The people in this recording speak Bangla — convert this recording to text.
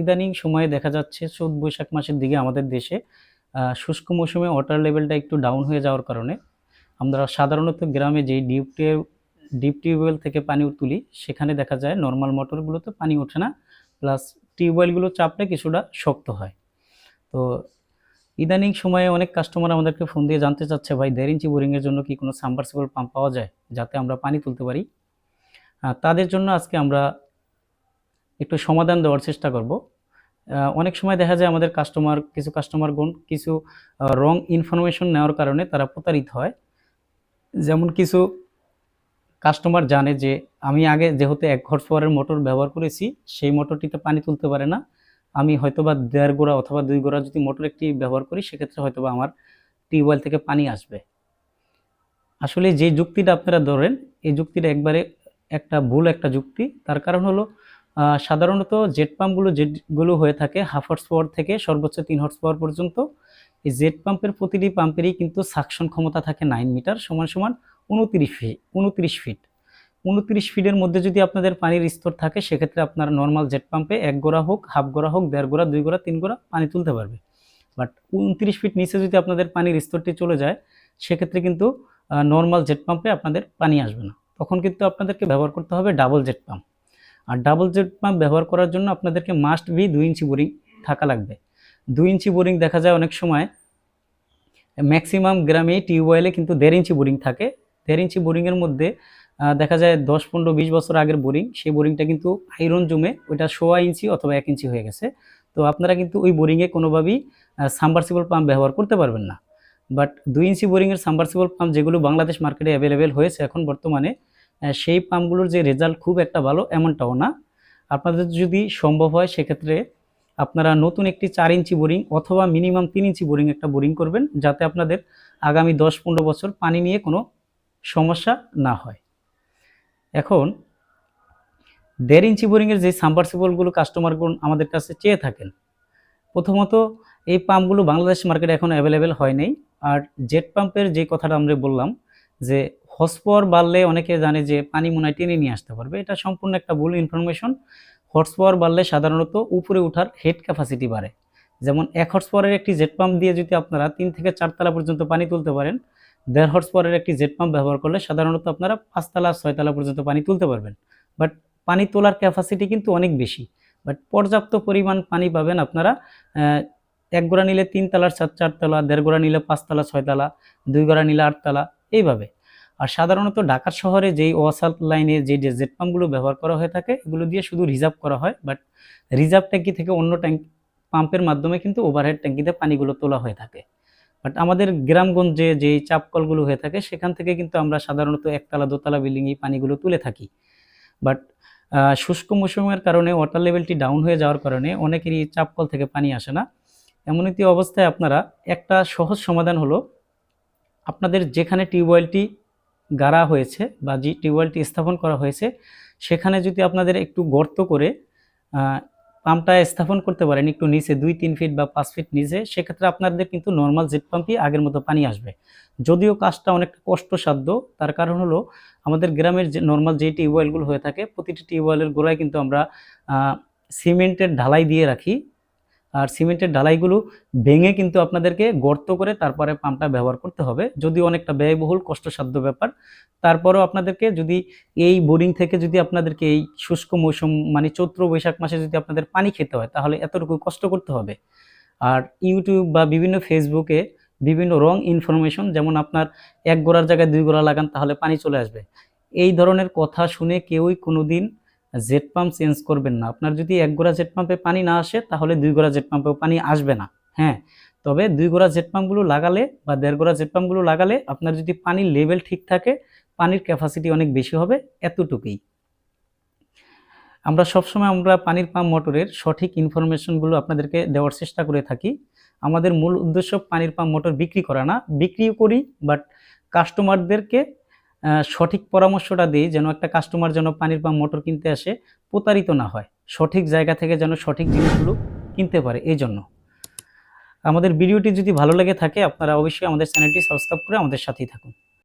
ইদানিং সময়ে দেখা যাচ্ছে চৈত বৈশাখ মাসের দিকে আমাদের দেশে শুষ্ক মৌসুমে ওয়াটার লেভেলটা একটু ডাউন হয়ে যাওয়ার কারণে আমরা সাধারণত গ্রামে যেই ডিপ টিউব ডিপ টিউবওয়েল থেকে পানি তুলি, সেখানে দেখা যায় নর্মাল মোটরগুলোতে পানি ওঠে না প্লাস টিউবওয়েলগুলো চাপলে কিছুটা শক্ত হয়। তো ইদানিং সময়ে অনেক কাস্টমার আমাদেরকে ফোন দিয়ে জানতে চাচ্ছে, ভাই, দেড় ইঞ্চি বোরিংয়ের জন্য কি কোনো সাবমার্সিবল পাম্প পাওয়া যায়? যাতে আমরা পানি তুলতে পারি। তাদের জন্য আজকে আমরা একটু সমাধান দেওয়ার চেষ্টা করব। অনেক সময় দেখা যায় আমাদের কাস্টমার কিছু কাস্টমারগণ কিছু রং ইনফরমেশন নেওয়ার কারণে তারা প্রতারিত হয়। যেমন কিছু কাস্টমার জানে যে, আমি আগে যেহেতু এক হর্স পাওয়ারের মোটর ব্যবহার করেছি, সেই মোটরটিতে পানি তুলতে পারে না। আমি হয়তোবা দেড় গোড়া অথবা দুই গোড়া যদি মোটর একটি ব্যবহার করি, সেক্ষেত্রে হয়তোবা আমার টিউবওয়েল থেকে পানি আসবে। আসলে যে যুক্তিটা আপনারা ধরেন, এই যুক্তিটা একবারে একটা ভুল একটা যুক্তি। তার কারণ হলো সাধারণত জেট পাম্পগুলো যেগুলো হয়ে থাকে হাফ হর্স পাওয়ার থেকে সর্বোচ্চ তিন হর্স পাওয়ার পর্যন্ত, এই জেট পাম্পের প্রতিটি পাম্পেরই কিন্তু সাকশন ক্ষমতা থাকে নাইন মিটার সমান সমান উনত্রিশ ফিট উনত্রিশ ফিট উনত্রিশ ফিটের মধ্যে যদি আপনাদের পানির স্তর থাকে, সেক্ষেত্রে আপনার নর্মাল জেট পাম্পে এক গোড়া হোক হাফ গোড়া হোক, দেড় গোড়া, দুই গোড়া, তিন গোড়া পানি তুলতে পারবে। বাট উনত্রিশ ফিট নিচে যদি আপনাদের পানির স্তরটি চলে যায়, সেক্ষেত্রে কিন্তু নর্মাল জেট পাম্পে আপনাদের পানি আসবে না। তখন কিন্তু আপনাদেরকে ব্যবহার করতে হবে ডাবল জেট পাম্প। আর ডাবল জেড পাম্প ব্যবহার করার জন্য আপনাদেরকে মাস্ট বি দুই ইঞ্চি বোরিং থাকা লাগবে। দুই ইঞ্চি বোরিং দেখা যায় অনেক সময় ম্যাক্সিমাম গ্রামে টিউবওয়েলে কিন্তু দেড় ইঞ্চি বোরিং থাকে। দেড় ইঞ্চি বোরিংয়ের মধ্যে দেখা যায় দশ, পনেরো, বিশ বছর আগের বোরিং, সেই বোরিংটা কিন্তু আয়রন জমে ওইটা সোয়া ইঞ্চি অথবা এক ইঞ্চি হয়ে গেছে। তো আপনারা কিন্তু ওই বোরিংয়ে কোনোভাবেই সাবমার্সিবল পাম্প ব্যবহার করতে পারবেন না। বাট দুই ইঞ্চি বোরিংয়ের সাবমার্সিবল পাম্প যেগুলো বাংলাদেশ মার্কেটে অ্যাভেলেবেল হয়েছে এখন বর্তমানে সেই পাম্পগুলোর যে রেজাল্ট খুব একটা ভালো এমনটাও না। আপনাদের যদি সম্ভব হয়, সেক্ষেত্রে আপনারা নতুন একটি চার ইঞ্চি বোরিং অথবা মিনিমাম তিন ইঞ্চি বোরিং একটা বোরিং করবেন, যাতে আপনাদের আগামী দশ পনেরো বছর পানি নিয়ে কোনো সমস্যা না হয়। এখন দেড় ইঞ্চি বোরিংয়ের যে সাবমার্সিবলগুলো কাস্টমারগুলো আমাদের কাছে চেয়ে থাকেন, প্রথমত এই পাম্পগুলো বাংলাদেশ মার্কেটে এখন অ্যাভেলেবেল হয় নাই। আর জেট পাম্পের যে কথাটা আমরা বললাম, যে হসপর বাড়লে অনেকে জানে যে পানি মনে টেনে নিয়ে আসতে পারবে। এটা সম্পূর্ণ একটা ভুল ইনফরমেশন হর্স পাওয়ার বাড়লে সাধারণত উপরে ওঠার হেড ক্যাপাসিটি বাড়ে। যেমন এক হর্স পাওয়ারের একটি জেট পাম্প দিয়ে যদি আপনারা তিন থেকে চারতলা পর্যন্ত পানি তুলতে পারেন, দেড় হর্স পাওয়ারের একটি জেট পাম্প ব্যবহার করলে সাধারণত আপনারা পাঁচতলা ছয়তলা পর্যন্ত পানি তুলতে পারবেন। বাট পানি তোলার ক্যাপাসিটি কিন্তু অনেক বেশি। বাট পর্যাপ্ত পরিমাণ পানি পাবেন আপনারা এক গোড়া নিলে তিন তলার চার চারতলা দেড় গোড়া নিলে পাঁচতলা ছয়তলা দুই গোড়া নিলে আটতলা এইভাবে। আর সাধারণত ঢাকা শহরে যেই ওয়াসাল লাইনে যে জেট পাম্পগুলো ব্যবহার করা হয়ে থাকে, এগুলো দিয়ে শুধু রিজার্ভ করা হয়, বাট রিজার্ভ ট্যাঙ্কি থেকে অন্য ট্যাঙ্ক, পাম্পের মাধ্যমে কিন্তু ওভারহেড ট্যাঙ্কিতে পানিগুলো তোলা হয়ে থাকে। বাট আমাদের গ্রামগঞ্জে যেই চাপকলগুলো হয়ে থাকে, সেখান থেকে কিন্তু আমরা সাধারণত একতলা, দোতলা বিল্ডিং এই পানিগুলো তুলে থাকি। বাট শুষ্ক মৌসুমের কারণে ওয়াটার লেভেলটি ডাউন হয়ে যাওয়ার কারণে অনেকেরই চাপকল থেকে পানি আসে না। এমন একটি অবস্থায় আপনারা, একটা সহজ সমাধান হলো, আপনাদের যেখানে টিউবওয়েলটি গাড়া হয়েছে বা যে টিউবওয়েলটি স্থাপন করা হয়েছে, সেখানে যদি আপনাদের একটু গর্ত করে পাম্পটা স্থাপন করতে পারেন একটু নিচে দুই, তিন ফিট বা পাঁচ ফিট নিচে, সেক্ষেত্রে আপনাদের কিন্তু নর্মাল জেট পাম্পই আগের মতো পানি আসবে। যদিও কাজটা অনেকটা কষ্টসাধ্য, তার কারণ হলো আমাদের গ্রামের যে নর্মাল যে টিউবওয়েলগুলো হয়ে থাকে, প্রতিটি টিউবওয়েলের গোড়ায় কিন্তু আমরা সিমেন্টের ঢালাই দিয়ে রাখি। আর সিমেন্টের ঢালাইগুলো ভেঙে কিন্তু আপনাদেরকে গর্ত করে তারপরে পাম্পটা ব্যবহার করতে হবে। যদি অনেকটা ব্যয়বহুল, কষ্টসাধ্য ব্যাপার। তারপরেও আপনাদেরকে যদি এই বোরিং থেকে যদি আপনাদেরকে এই শুষ্ক মৌসুম মানে চৈত্র, বৈশাখ মাসে যদি আপনাদের পানি খেতে হয়, তাহলে এতটুকু কষ্ট করতে হবে। আর ইউটিউব বা বিভিন্ন ফেসবুকে বিভিন্ন রং ইনফরমেশন, যেমন আপনার এক গোড়ার জায়গায় দুই গোড়া লাগান, তাহলে পানি চলে আসবে। এই ধরনের কথা শুনে কেউই কোনোদিন জেট পাম্প চেঞ্জ করবেন না। আপনার যদি এক গোড়া জেট পাম্পে পানি না আসে, তাহলে দুই গোড়া জেট পাম্পেও পানি আসবে না। হ্যাঁ তবে দুই গোড়া জেট পাম্পগুলো লাগালে বা দেড় গোড়া জেট পাম্পগুলো লাগালে আপনার যদি পানির লেভেল ঠিক থাকে, পানির ক্যাপাসিটি অনেক বেশি হবে এতটুকুই। আমরা সবসময় আমরা পানির পাম্প মোটরের সঠিক ইনফরমেশনগুলো আপনাদেরকে দেওয়ার চেষ্টা করে থাকি। আমাদের মূল উদ্দেশ্য পানির পাম্প মোটর বিক্রি করা না। বিক্রিও করি বাট কাস্টমারদেরকে সঠিক পরামর্শটা দিই যেন একটা কাস্টমার যেন পানির পাম্প মোটর কিনতে আসে, প্রতারিত না হয়। সঠিক জায়গা থেকে যেন সঠিক জিনিসগুলো কিনতে পারে, এই জন্য। আমাদের ভিডিওটি যদি ভালো লেগে থাকে, আপনারা অবশ্যই আমাদের চ্যানেলটি সাবস্ক্রাইব করে আমাদের সাথেই থাকুন।